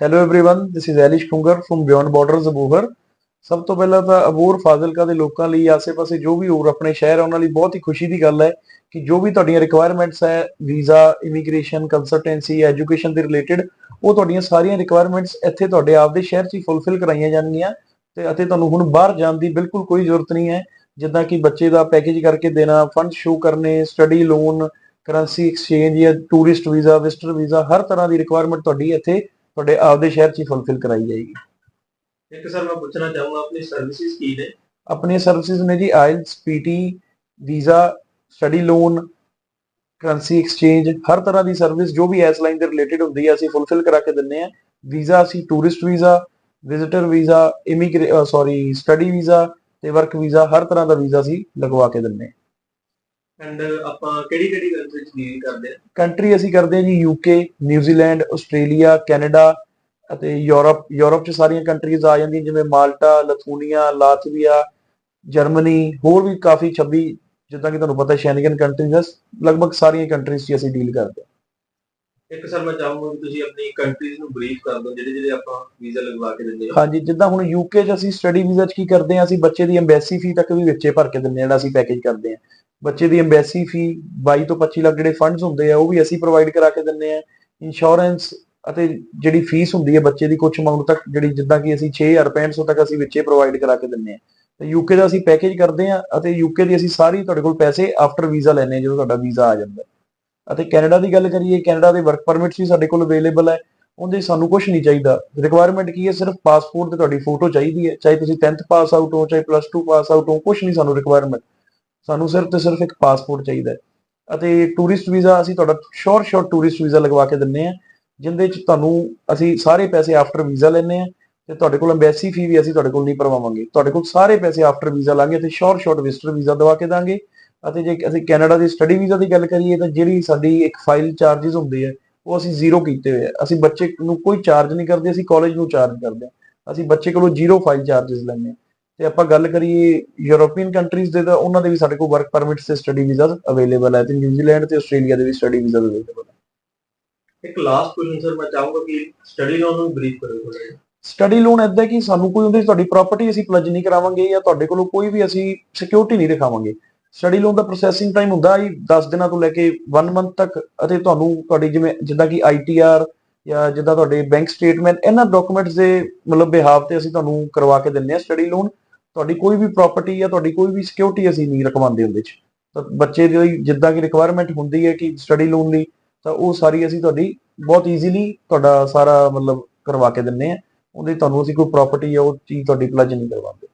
hello everyone this is Alish Kunger firm beyond borders Abohar ਸਭ ਤੋਂ ਪਹਿਲਾਂ ਤਾਂ ਅਬੂਹਰ ਫਾਜ਼ਿਲਕਾ ਦੇ ਲੋਕਾਂ ਲਈ ਆਸੇ-ਪਾਸੇ ਜੋ ਵੀ ਹੋਰ ਆਪਣੇ ਸ਼ਹਿਰ ਆ ਉਹਨਾਂ ਲਈ ਬਹੁਤ ਹੀ ਖੁਸ਼ੀ ਦੀ ਗੱਲ ਹੈ ਕਿ ਜੋ ਵੀ ਤੁਹਾਡੀਆਂ ਰਿਕੁਆਇਰਮੈਂਟਸ ਹੈ ਵੀਜ਼ਾ ਇਮੀਗ੍ਰੇਸ਼ਨ ਕੰਸਲਟੈਂਸੀ ਐਜੂਕੇਸ਼ਨ ਦੇ ਰਿਲੇਟਡ ਉਹ ਤੁਹਾਡੀਆਂ ਸਾਰੀਆਂ ਰਿਕੁਆਇਰਮੈਂਟਸ ਇੱਥੇ ਤੁਹਾਡੇ ਆਪਦੇ ਸ਼ਹਿਰ 'ਚ ਹੀ ਫੁੱਲਫਿਲ ਕਰਾਈਆਂ ਜਾਣਗੀਆਂ ਤੇ ਅਤੇ ਤੁਹਾਨੂੰ ਹੁਣ ਬਾਹਰ ਜਾਣ ਦੀ ਬਿਲਕੁਲ ਕੋਈ ਜ਼ਰੂਰਤ ਨਹੀਂ ਹੈ ਜਿੱਦਾਂ ਕਿ ਬੱਚੇ ਦਾ ਪੈਕੇਜ ਕਰਕੇ ਦੇਣਾ ਫੰਡ ਸ਼ੋ ਕਰਨੇ ਸਟੱਡੀ ਲੋਨ ਕਰੰਸੀ ਐਕਸਚੇਂਜ ਜਾਂ ਟੂਰਿਸਟ ਵੀਜ਼ਾ ਵਿਜ਼ਟਰ ਵੀਜ਼ਾ ਹਰ ਤਰ੍ਹਾਂ ਦੀ ਰਿਕੁਆਇਰਮੈਂਟ ਤੁਹਾਡੀ ਇੱਥੇ ਤੁਹਾਡੇ ਆਪਦੇ ਸ਼ਹਿਰ 'ਚ ਹੀ ਫੁੱਲਫਿਲ ਕਰਾਈ ਜਾਏਗੀ। ਇੱਕ ਸਰ ਮੈਂ ਪੁੱਛਣਾ ਚਾਹੂੰਗਾ ਆਪਣੀ ਸਰਵਿਸਿਜ਼ ਕੀ ਨੇ? ਆਪਣੀਆਂ ਸਰਵਿਸਿਜ਼ ਨੇ ਜੀ IELTS PTE visa study loan currency exchange ਹਰ ਤਰ੍ਹਾਂ ਦੀ ਸਰਵਿਸ ਜੋ ਵੀ ਐਸ ਲਾਈਨ ਦੇ ਰਿਲੇਟਡ ਹੁੰਦੀ ਹੈ ਅਸੀਂ ਫੁੱਲਫਿਲ ਕਰਾ ਕੇ ਦਿੰਨੇ ਆ। ਵੀਜ਼ਾ ਅਸੀਂ ਟੂਰਿਸਟ ਵੀਜ਼ਾ ਵਿਜ਼ਿਟਰ ਵੀਜ਼ਾ ਇਮੀਗ੍ਰੇ ਸੌਰੀ ਸਟੱਡੀ ਵੀਜ਼ਾ ਤੇ ਵਰਕ ਵੀਜ਼ਾ ਹਰ ਤਰ੍ਹਾਂ ਦਾ ਵੀਜ਼ਾ ਅਸੀਂ ਲਗਵਾ ਕੇ ਦਿੰਨੇ ਆ। ਐਂਡ uh, ਆਪਾਂ ਕਿਹੜੀ ਕਿਹੜੀ ਕੰਟਰੀ ਚ ਡੀਲ ਕਰਦੇ ਆ? ਕੰਟਰੀ ਅਸੀਂ ਕਰਦੇ ਹਾਂ ਜੀ UK New Zealand Australia Canada ਅਤੇ ਯੂਰਪ ਯੂਰਪ ਚ ਸਾਰੀਆਂ ਕੰਟਰੀਜ਼ ਆ ਜਾਂਦੀਆਂ, ਜਿਵੇਂ ਮਾਲਟਾ ਲਥੂਨੀਆ ਲਾਤਵੀਆ ਜਰਮਨੀ ਹੋਰ ਵੀ ਕਾਫੀ 26 ਜਿੱਦਾਂ ਕਿ ਤੁਹਾਨੂੰ ਪਤਾ ਸ਼ੈਂਗਨ ਕੰਟਰੀਜ਼ ਲਗਭਗ ਸਾਰੀਆਂ ਕੰਟਰੀਜ਼ 'ਚ ਅਸੀਂ ਡੀਲ ਕਰਦੇ ਹਾਂ। ਇੱਕ ਸਰ ਮੈਂ ਚਾਹੂੰਗਾ ਕਿ ਤੁਸੀਂ ਆਪਣੀ ਕੰਟਰੀਜ਼ ਨੂੰ ਬਰੀਫ ਕਰ ਦਿਓ, ਜਿਹੜੇ ਜਿਹੜੇ ਆਪਾਂ ਵੀਜ਼ਾ ਲਗਵਾ ਕੇ ਦਿੰਦੇ ਆ ਹਾਂਜੀ, ਜਿੱਦਾਂ ਹੁਣ ਯੂਕੇ 'ਚ ਅਸੀਂ ਸਟੱਡੀ ਵੀਜ਼ਾ 'ਚ ਕੀ ਕਰਦੇ ਹਾਂ, ਅਸੀਂ ਬੱਚੇ ਦੀ ਐਮਬੈਸੀ ਫੀ ਤੱਕ ਵੀ ਵਿੱਚੇ ਭਰ ਕੇ ਦਿੰਦੇ ਹਾਂ, ਜਿਹੜਾ ਅਸੀਂ ਪੈਕੇਜ ਕਰਦੇ ਹਾਂ। ਬੱਚੇ ਦੀ ਐਮਬੈਸੀ ਫੀ 22 ਤੋਂ 25 ਲੱਖ ਜਿਹੜੇ ਫੰਡਸ ਹੁੰਦੇ ਆ, ਉਹ ਵੀ ਅਸੀਂ ਪ੍ਰੋਵਾਈਡ ਕਰਾ ਕੇ ਦਿੰਦੇ ਹਾਂ। ਇੰਸ਼ੋਰੈਂਸ ਅਤੇ ਜਿਹੜੀ ਫੀਸ ਹੁੰਦੀ ਹੈ ਬੱਚੇ ਦੀ ਕੁਝ ਅਮਾਉਂਟ ਤੱਕ, ਜਿਹੜੀ ਜਿੱਦਾਂ ਕਿ ਅਸੀਂ 6000 6500 ਤੱਕ ਅਸੀਂ ਵਿੱਚੇ ਪ੍ਰੋਵਾਈਡ ਕਰਾ ਕੇ ਦਿੰਦੇ ਹਾਂ। ਤੇ ਯੂਕੇ ਦਾ ਅਸੀਂ ਪੈਕੇਜ ਕਰਦੇ ਹਾਂ ਅਤੇ ਯੂਕੇ ਦੀ ਅਸੀਂ ਸਾਰੀ ਤੁਹਾਡੇ ਕੋਲ ਪੈਸੇ ਆਫਟਰ ਵੀਜ਼ਾ ਲੈਣੇ ਜਦੋਂ ਤੁਹਾਡਾ ਵੀਜ਼ਾ ਆ ਜਾਂਦਾ ਅਤੇ ਕੈਨੇਡਾ ਦੀ ਗੱਲ ਕਰੀਏ, ਕੈਨੇਡਾ ਦੇ ਵਰਕ ਪਰਮਿਟਸ ਵੀ ਸਾਡੇ ਕੋਲ ਅਵੇਲੇਬਲ ਹੈ, ਉਹਦੇ ਸਾਨੂੰ ਕੁਝ ਨਹੀਂ ਚਾਹੀਦਾ। ਰਿਕੁਆਇਰਮੈਂਟ ਕੀ ਹੈ, ਸਿਰਫ ਪਾਸਪੋਰਟ ਤੇ ਤੁਹਾਡੀ ਫੋਟੋ ਚਾਹੀਦੀ ਹੈ, ਚਾਹੇ ਤੁਸੀਂ 10th ਪਾਸ ਆਊਟ ਹੋ, ਚਾਹੇ ਪਲੱਸ 2 ਪਾਸ ਆਊਟ ਹੋ ਕੁਝ ਨਹੀਂ ਸਾਨੂੰ ਰਿਕੁਆਇਰਮੈਂਟ ਸਾਨੂੰ ਸਿਰਫ ਤੇ ਸਿਰਫ ਇੱਕ ਪਾਸਪੋਰਟ ਚਾਹੀਦਾ ਹੈ। ਅਤੇ ਟੂਰਿਸਟ ਵੀਜ਼ਾ ਅਸੀਂ ਤੁਹਾਡਾ ਸ਼ੋਰ ਸ਼ੋਰ ਟੂਰਿਸਟ ਵੀਜ਼ਾ ਲਗਵਾ ਕੇ ਦਿੰਨੇ ਆ ਜਿੰਦੇ ਚ ਤੁਹਾਨੂੰ ਅਸੀਂ ਸਾਰੇ ਪੈਸੇ ਆਫਟਰ ਵੀਜ਼ਾ ਲੈਣੇ ਆ ਤੇ ਤੁਹਾਡੇ ਕੋਲ ਐਮਬੈਸੀ ਫੀ ਵੀ ਅਸੀਂ ਤੁਹਾਡੇ ਕੋਲ ਨਹੀਂ ਭਰਵਾਵਾਂਗੇ। ਤੁਹਾਡੇ ਕੋਲ ਸਾਰੇ ਪੈਸੇ ਆਫਟਰ ਵੀਜ਼ਾ ਲਾਂਗੇ ਤੇ ਸ਼ੋਰ ਸ਼ੋਰਟ ਵਿਜ਼ਟਰ ਵੀਜ਼ਾ ਦਵਾ ਕੇ ਦਾਂਗੇ। ਅਤੇ ਜੇ ਅਸੀਂ ਕੈਨੇਡਾ ਦੀ ਸਟੱਡੀ ਵੀਜ਼ਾ ਦੀ ਗੱਲ ਕਰੀਏ ਤਾਂ ਜਿਹੜੀ ਸਾਡੀ ਇੱਕ ਫਾਈਲ ਚਾਰजेस ਹੁੰਦੀ ਹੈ ਉਹ ਅਸੀਂ ਜ਼ੀਰੋ ਕੀਤੇ ਹੋਏ ਆ। ਅਸੀਂ ਬੱਚੇ ਨੂੰ ਕੋਈ ਚਾਰਜ ਨਹੀਂ ਕਰਦੇ ਅਸੀਂ ਕਾਲਜ ਨੂੰ ਚਾਰਜ ਕਰਦੇ ਆ। ਅਸੀਂ ਬੱਚੇ ਕੋਲੋਂ ਜ਼ੀਰੋ ਫਾਈਲ ਚਾਰजेस ਲੈਂਦੇ ਆ। ਤੇ ਆਪਾਂ ਗੱਲ ਕਰੀਏ ਯੂਰੋਪੀਅਨ ਕੰਟਰੀਜ਼ ਦੇ ਤਾਂ ਉਹਨਾਂ ਦੇ ਵੀ ਸਾਡੇ ਕੋਲ ਵਰਕ ਪਰਮਿਟਸ ਤੇ ਸਟੱਡੀ ਵੀਜ਼ਾਸ ਅਵੇਲੇਬਲ ਹੈ ਤੇ ਨਿਊਜ਼ੀਲੈਂਡ ਤੇ ਆਸਟ੍ਰੇਲੀਆ ਦੇ ਵੀ ਸਟੱਡੀ ਵੀਜ਼ਾਸ ਅਵੇਲੇਬਲ ਹੈ ਇੱਕ ਲਾਸਟ ਕੁਐਸਚਨ ਸਰ ਮੈਂ ਚਾਹੂੰਗਾ ਕਿ ਸਟੱਡੀ ਲੋਨ ਨੂੰ ਬਰੀਫ ਕਰੋ ਥੋੜਾ ਸਟੱਡੀ ਲੋਨ ਇਦਾਂ ਕਿ ਸਾਨੂੰ ਕੋਈ ਉਹਦੀ ਤੁਹਾਡੀ ਪ੍ਰਾਪਰਟੀ ਅਸੀਂ ਪਲੱਜ ਨਹੀਂ ਕਰਾਵਾਂਗੇ ਜਾਂ ਤੁਹਾਡੇ ਕੋਲੋਂ ਕੋਈ ਵੀ ਅਸੀਂ ਸਿਕਿਉਰਿਟੀ ਨਹੀਂ ਰਖਾਵਾਂਗੇ ਸਟੱਡੀ ਲੋਨ ਦਾ ਪ੍ਰੋਸੈਸਿੰਗ ਟਾਈਮ ਹੁੰਦਾ ਜੀ 10 ਦਿਨਾਂ ਤੋਂ ਲੈ ਕੇ 1 ਮੰਥ ਤੱਕ। ਅਤੇ ਤੁਹਾਨੂੰ ਤੁਹਾਡੀ ਜਿਵੇਂ, ਜਿੱਦਾਂ ਕਿ ਆਈਟੀਆਰ ਜਾਂ ਜਿੱਦਾਂ ਤੁਹਾਡੇ ਬੈਂਕ ਸਟੇਟਮੈਂਟ ਇਹਨਾਂ ਡਾਕੂਮੈਂਟਸ ਦੇ ਮਤਲਬ ਬਿਹਾਵ ਤੇ ਅਸੀਂ ਤੁਹਾਨੂੰ ਕਰਵਾ ਕੇ ਦਿੰਨੇ ਆ ਸਟੱਡੀ ਲੋਨ ਤੁਹਾਡੀ ਕੋਈ ਵੀ ਪ੍ਰਾਪਰਟੀ ਜਾਂ ਤੁਹਾਡੀ ਕੋਈ ਵੀ ਸਿਕਿਉਰਿਟੀ ਅਸੀਂ ਨਹੀਂ ਰਖਵਾਉਂਦੇ ਉਹਦੇ 'ਚ। ਤਾਂ ਬੱਚੇ ਦੀ ਜਿੱਦਾਂ ਕਿ ਰਿਕੁਆਇਰਮੈਂਟ ਹੁੰਦੀ ਹੈ ਕਿ ਸਟੱਡੀ ਲੋਨ ਲਈ ਤਾਂ ਉਹ ਸਾਰੀ ਅਸੀਂ ਤੁਹਾਡੀ ਬਹੁਤ ਈਜ਼ੀਲੀ ਤੁਹਾਡਾ ਸਾਰਾ ਮਤਲਬ ਕਰਵਾ ਕੇ ਦਿੰਨੇ ਆ ਉਹਦੇ ਤੁਹਾਨੂੰ ਅਸੀਂ ਕੋਈ ਪ੍ਰਾਪਰਟੀ ਜਾਂ ਉਹ ਚੀਜ਼ ਤੁਹਾਡੀ ਪਲੱਜ ਨਹੀਂ ਕਰਵਾਉਂਦੇ।